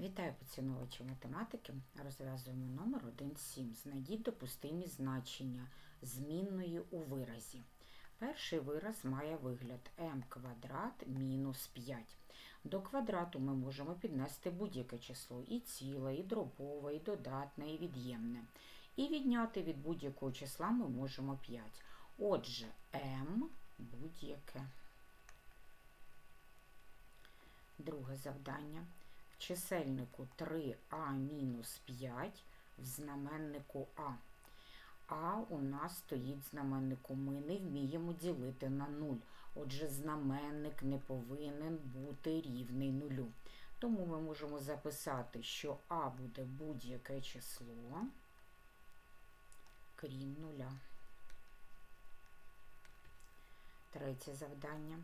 Вітаю поціновувачі математики. Розв'язуємо номер 1.7. Знайдіть допустимі значення змінної у виразі. Перший вираз має вигляд m квадрат мінус 5. До квадрату ми можемо піднести будь-яке число і ціле, і дробове, і додатне, і від'ємне. І відняти від будь-якого числа ми можемо 5. Отже, m будь-яке. Друге завдання. Чисельнику 3а-5 в знаменнику А. А у нас стоїть знаменнику. Ми не вміємо ділити на 0. Отже, знаменник не повинен бути рівний нулю. Тому ми можемо записати, що А буде будь-яке число, крім нуля. Третє завдання.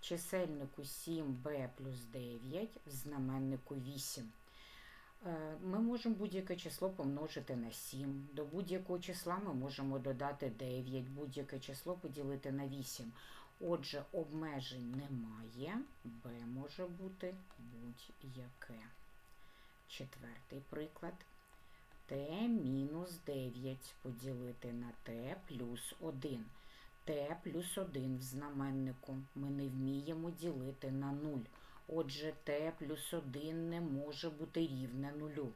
Чисельнику 7b плюс 9, в знаменнику 8. Е, Ми можемо будь-яке число помножити на 7. До будь-якого числа ми можемо додати 9, будь-яке число поділити на 8. Отже, обмежень немає, b може бути будь-яке. Четвертий приклад. t мінус 9 поділити на t плюс 1 t плюс 1 в знаменнику ми не вміємо ділити на 0. Отже, t плюс 1 не може бути рівне нулю.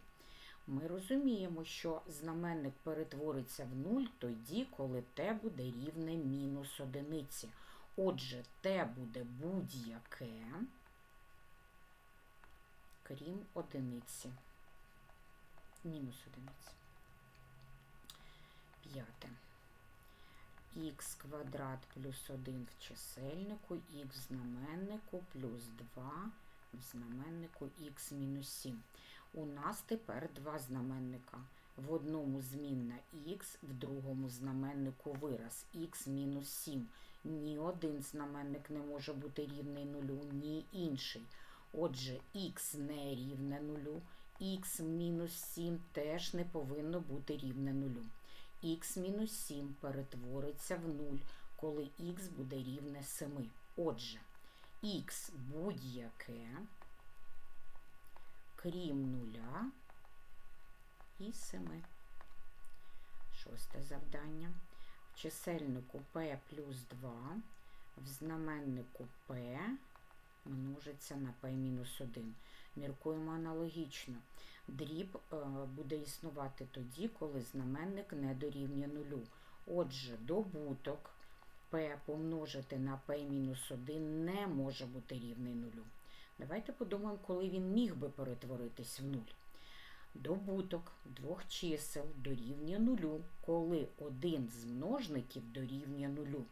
Ми розуміємо, що знаменник перетвориться в 0 тоді, коли t буде рівне мінус одиниці. Отже, t буде будь-яке, крім одиниці. Мінус одиниці. П'яте х квадрат плюс 1 в чисельнику, х в знаменнику плюс 2 в знаменнику х мінус 7. У нас тепер два знаменника. В одному змінна х, в другому знаменнику вираз х мінус 7. Ні один знаменник не може бути рівний нулю, ні інший. Отже, х не рівне нулю, х мінус 7 теж не повинно бути рівне нулю х-7 перетвориться в 0, коли х буде рівне 7. Отже, х будь-яке, крім нуля і 7. Шосте завдання. В чисельнику p плюс 2, в знаменнику p множиться на p-1. Міркуємо аналогічно. Дріб е, буде існувати тоді, коли знаменник не дорівнює нулю. Отже, добуток p помножити на p-1 не може бути рівний нулю. Давайте подумаємо, коли він міг би перетворитись в нуль. Добуток двох чисел дорівнює нулю, коли один з множників дорівнює нулю.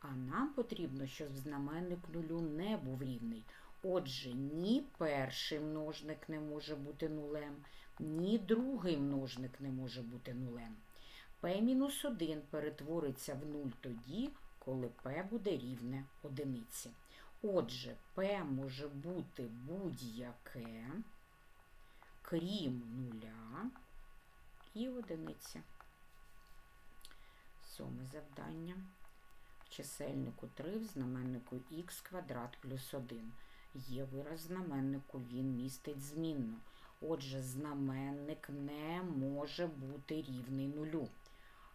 А нам потрібно, щоб знаменник нулю не був рівний. Отже, ні перший множник не може бути нулем, ні другий множник не може бути нулем. P-1 перетвориться в 0 тоді, коли P буде рівне одиниці. Отже, P може бути будь-яке, крім нуля і одиниці. Сьоме завдання. В чисельнику 3 в знаменнику х квадрат плюс 1. Є вираз знаменнику, він містить змінну. Отже, знаменник не може бути рівний нулю.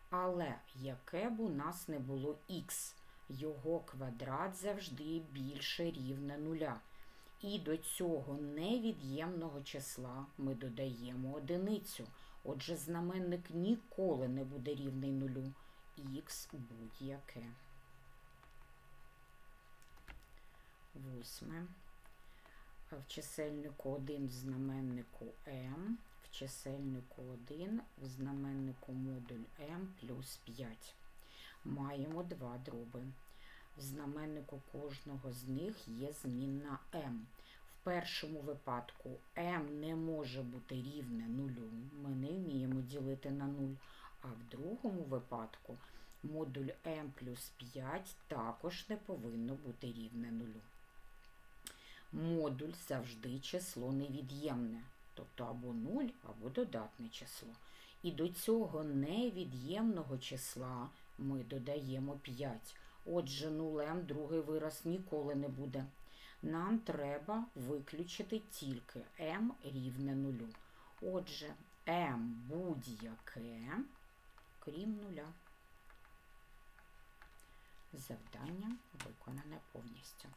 Але яке б у нас не було х, його квадрат завжди більше рівне нуля. І до цього невід'ємного числа ми додаємо одиницю. Отже, знаменник ніколи не буде рівний нулю. Х будь-яке. Восьме в чисельнику 1 в знаменнику m, в чисельнику 1 в знаменнику модуль m плюс 5. Маємо два дроби. В знаменнику кожного з них є змінна m. В першому випадку m не може бути рівне нулю, ми не вміємо ділити на 0, а в другому випадку модуль m плюс 5 також не повинно бути рівне нулю модуль завжди число невід'ємне, тобто або нуль, або додатне число. І до цього невід'ємного числа ми додаємо 5. Отже, нулем другий вираз ніколи не буде. Нам треба виключити тільки m рівне нулю. Отже, m будь-яке, крім нуля. Завдання виконане повністю.